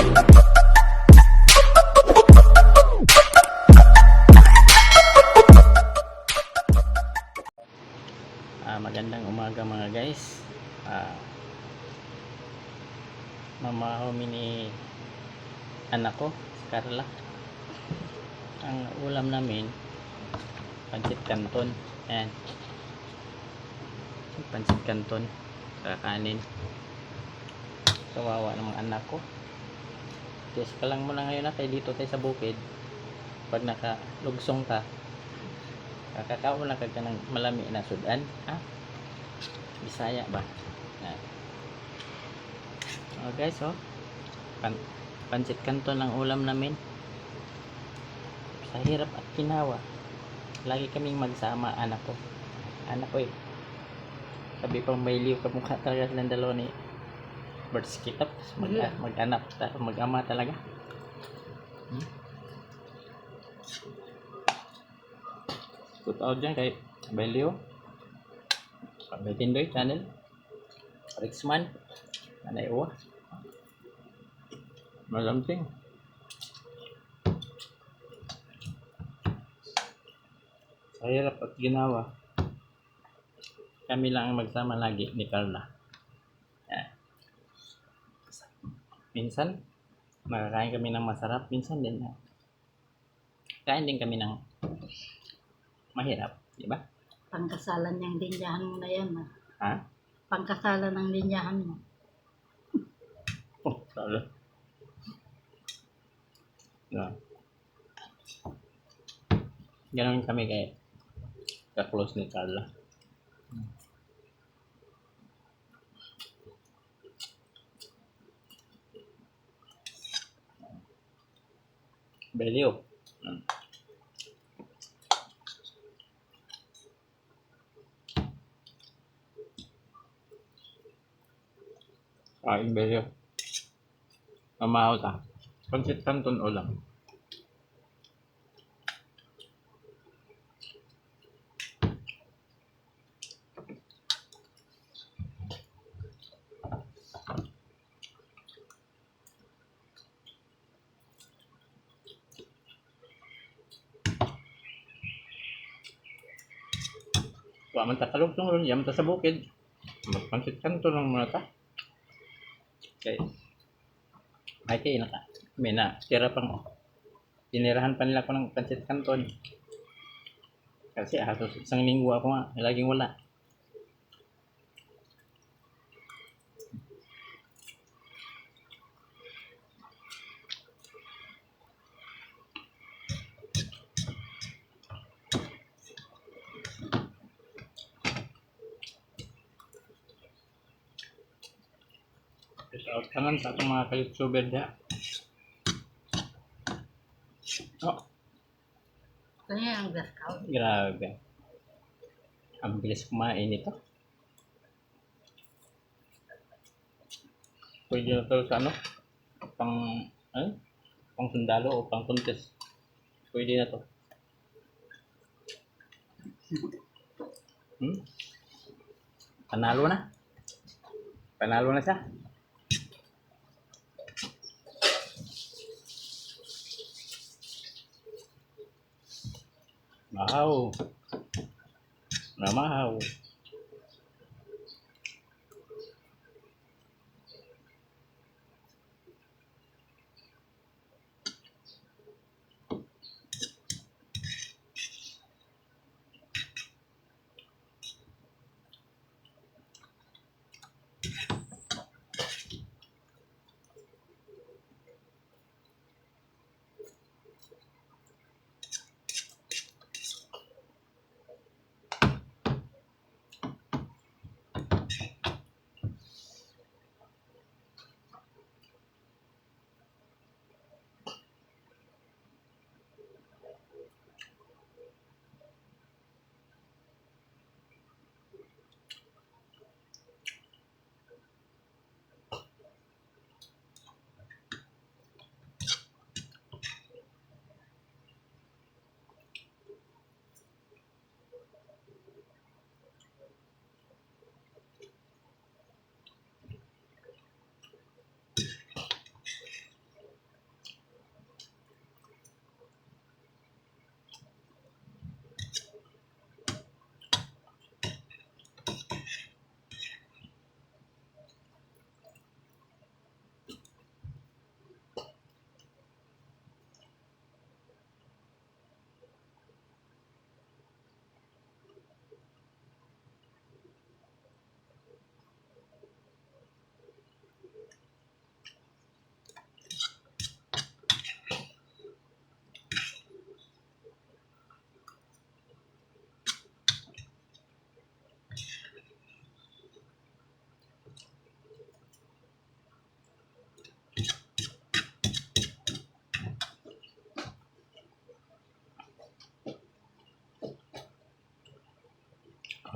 Ah, magandang umaga mga guys. Ah, mamahomi ni anak ko, Carla. Ang ulam namin, pancit canton. Ayan. Pancit canton. Kakanin. Kawawa ng mga anak ko. Test ka lang muna ngayon na tayo dito tayo sa bukid. Pag nakalugsong ka, kakakaon na kag ng malami na sudan ha? Bisaya ba? Yan. oh guys oh. Pan pancit kanton ang ulam namin. Sa hirap at kinawa lagi kaming magsama anak ko. Anak ko eh. Sabi pang may liw kamukha talaga silang dalawa ni Bert Skitop mag, Yeah. mag-anak ta- mag-ama talaga Shout out dyan kay Belio. Kay Tindoy channel. Rixman. Nanay Uwa. Malamting. Sa hirap at ginawa. Kami lang ang magsama lagi ni Carla. Yan. Minsan, makakain kami ng masarap. Minsan din, ah, kain din kami ng mahirap, di ba? Pangkasalan niyang linyahan mo na yan. Ha? Ha? Pangkasalan ng linyahan mo. Oh, salah. Ya. Ganon kami kay ka-close ni Carla. Belio. Hmm. Kain Belio. Mamahaw ta. Pansit canton ulam. Wa man ta kalugtong ron, yam ta sa bukid. Magpansit canton lang muna ta. Okay. Ay kay naka. May na tira pang tinirahan pa nila ko ng pancit canton. Kasi halos isang linggo ako nga, laging wala. Shout kangan sa atong mga ka-youtuber da. Oh, Kaya ang discount. Grabe. Ang bilis kumain ito. Pwede na to sa ano? Pang, ano? Pang sundalo o pang contest. Pwede na to. Hmm? Panalo na. Panalo na siya. Wow. Namahaw.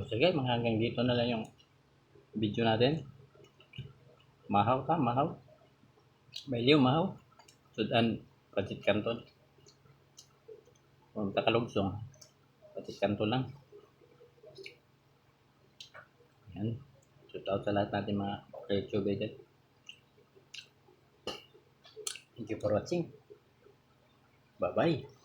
Sige, mga hanggang dito na lang yung video natin. Mahaw ka, mahaw. Bailiw, mahaw. Sudan, patit kanton. Kung takalugsong, patit kanton lang. Yan. Shout out sa lahat natin mga YouTube dyan. Thank you for watching. Bye-bye.